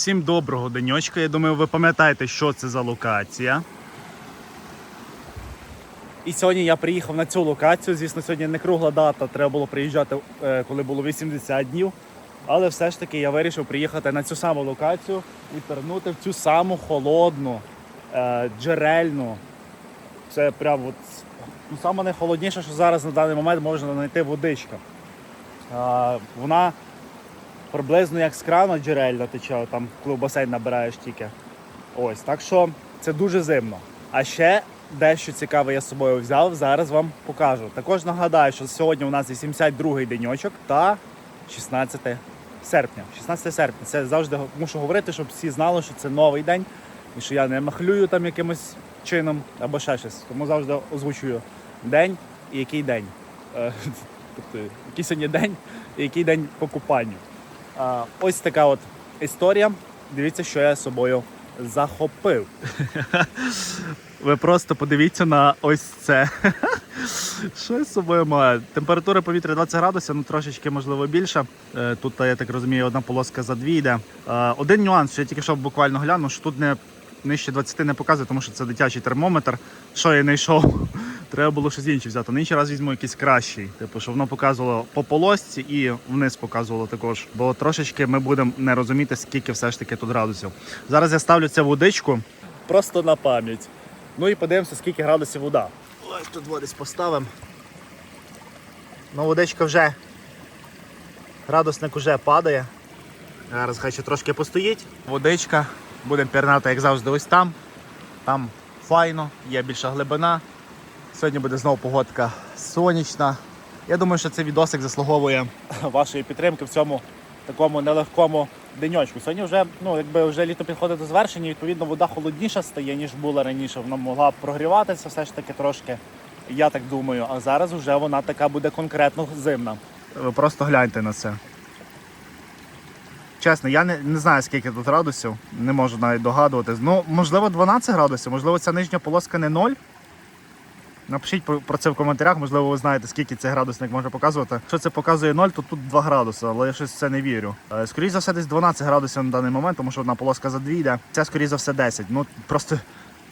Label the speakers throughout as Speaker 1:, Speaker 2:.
Speaker 1: Всім доброго денечка. Я думаю, ви пам'ятаєте, що це за локація. І сьогодні я приїхав на цю локацію. Звісно, сьогодні не кругла дата, треба було приїжджати, е, коли було 80 днів. Але все ж таки я вирішив приїхати на цю саму локацію і пірнути в цю саму холодну, е, джерельну. Це прям от, ну, саме найхолодніше, що зараз на даний момент можна знайти водичка. Е, вона приблизно як з крану джерельна тече, там коли в басейн набираєш тільки. Ось, так що це дуже зимно. А ще дещо цікаве я з собою взяв, зараз вам покажу. Також нагадаю, що сьогодні у нас 82-й деньочок та 16 серпня. 16 серпня. Це завжди мушу говорити, щоб всі знали, що це новий день і що я не махлюю там якимось чином або ще щось. Тому завжди озвучую день і який день. Е, Тобто, який сьогодні день і який день по купанню. Ось така от історія. Дивіться, що я з собою захопив. Ви просто подивіться на ось це. Що я з собою маю? Температура повітря 20 градусів, ну трошечки можливо більше. Е, Тут, я так розумію, одна полоска за дві йде. Один нюанс, що я тільки що буквально глянув, що тут не нижче 20 не показує, тому що це дитячий термометр. Що я не йшов? Треба було щось інше взяти. На інший раз візьму якийсь кращий. Типу, що воно показувало по полосці і вниз показувало також. Бо трошечки ми будемо не розуміти, скільки все ж таки тут градусів. Зараз я ставлю цю водичку просто на пам'ять. Ну і подивимося, скільки градусів вода. Ось тут водись поставимо. Ну, водичка вже. Градусник вже падає. Зараз хай ще трошки постоїть. Водичка. Будемо пірнати, як завжди, ось там. Там файно, є більша глибина. Сьогодні буде знову погодка сонячна. Я думаю, що цей відосик заслуговує вашої підтримки в цьому такому нелегкому деньочку. Сьогодні вже, ну, якби вже літо підходить до завершення, відповідно, вода холодніша стає, ніж була раніше. Вона могла прогріватися все ж таки трошки, я так думаю. А зараз вже вона така буде конкретно зимна. Ви просто гляньте на це. Чесно, я не, не знаю, скільки тут градусів, не можу навіть догадуватись. Ну, можливо, 12 градусів, можливо, ця нижня полоска не 0. Напишіть про це в коментарях, можливо, ви знаєте, скільки цей градусник може показувати. Якщо це показує 0, то тут 2 градуси, але я щось в це не вірю. Е, Скоріше за все, десь 12 градусів на даний момент, тому що одна полоска за 2 йде. Це, скоріше за все, 10. Ну, просто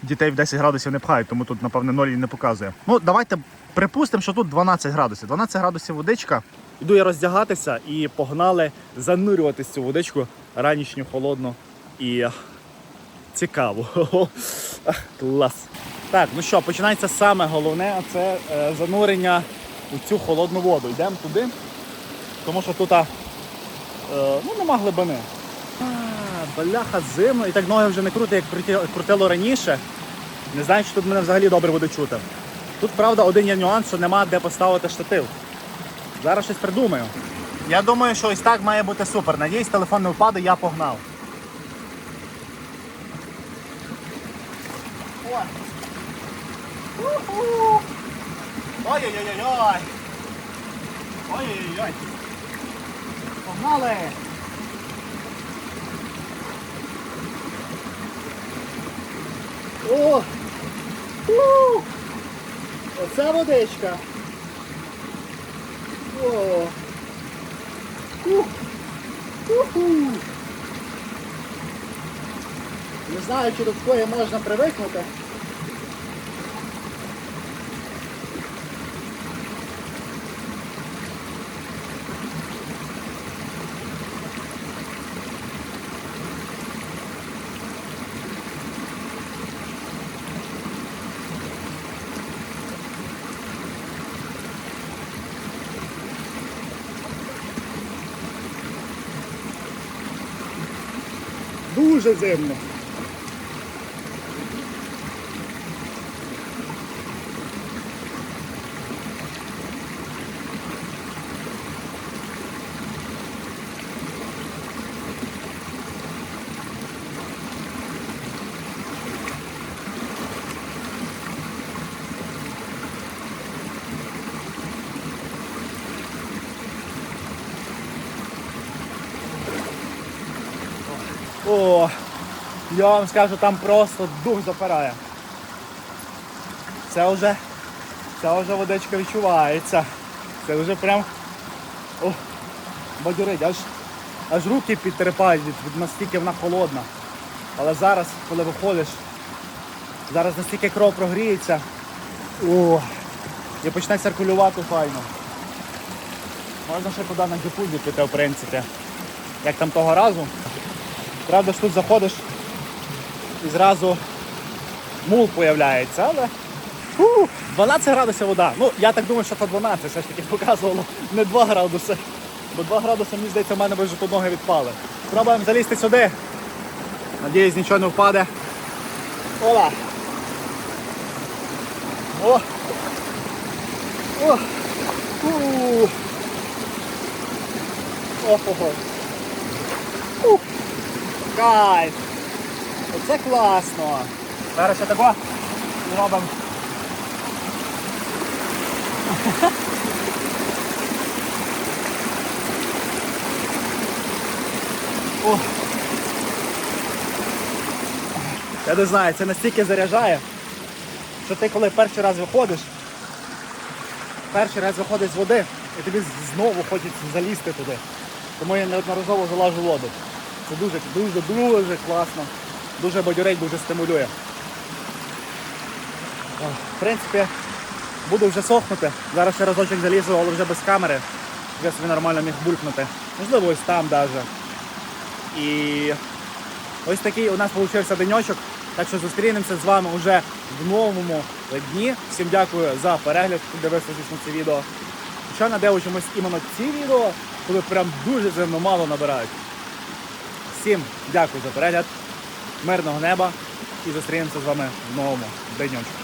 Speaker 1: дітей в 10 градусів не пхають, тому тут, напевне, 0 і не показує. Ну, давайте припустимо, що тут 12 градусів. 12 градусів водичка. Іду я роздягатися і погнали занурюватись цю водичку ранішню, холодну і цікаво. Клас. Так, ну що, починається саме головне, а це е, занурення у цю холодну воду. Йдемо туди, тому що тут е, ну, нема глибини. А, бляха, зимно, і так ноги вже не крути, як крутило раніше. Не знаю, чи тут мене взагалі добре буде чути. Тут, правда, один є нюанс, що нема де поставити штатив. Зараз щось придумаю. Я думаю, що ось так має бути супер. Надіюсь, телефон не впаде, я погнав. О! Ой-ой-ой-ой! Ой-ой-ой! Погнали! О! У! Оце водичка! О! Ух! Уху! Не знаю, чи до такої можна привикнути. Дуже зимно. О, я вам скажу, там просто дух запирає. Це вже, це вже водичка відчувається. Це вже прям о, бадьорить, аж аж руки підтерпають від настільки вона холодна. Але зараз, коли виходиш, зараз настільки кров прогріється, о, і почне циркулювати файно. Можна ще туди на джакузі піти, в принципі. Як там того разу. Правда ж тут заходиш і зразу мул появляється, але фу, 12 градусів вода. Ну, я так думаю, що це 12, все ж таки показувало не 2 градуси. Бо 2 градуси, мені здається, в мене вже тут ноги відпали. Спробуємо залізти сюди. Надіюсь, нічого не впаде. Ола! О! О! У! Ого! Ух! Кайф! Оце класно! Зараз ще тако зробимо. Я не знаю, це настільки заряджає, що ти коли перший раз виходиш, перший раз виходиш з води, і тобі знову хочеться залізти туди. Тому я неодноразово залажу воду. Це дуже, дуже, дуже класно. Дуже бадьорить, дуже стимулює. В принципі, буду вже сохнути. Зараз ще разочок залізу, але вже без камери. Я собі нормально міг булькнути. Можливо, ось там навіть. І ось такий у нас вийшов денечок. Так що зустрінемося з вами вже в новому дні. Всім дякую за перегляд, хто дивився звісно це відео. Що надивимось іменно ці відео, коли прям дуже сильно мало набирають. Всім дякую за перегляд, мирного неба і зустрінемося з вами в новому денечку.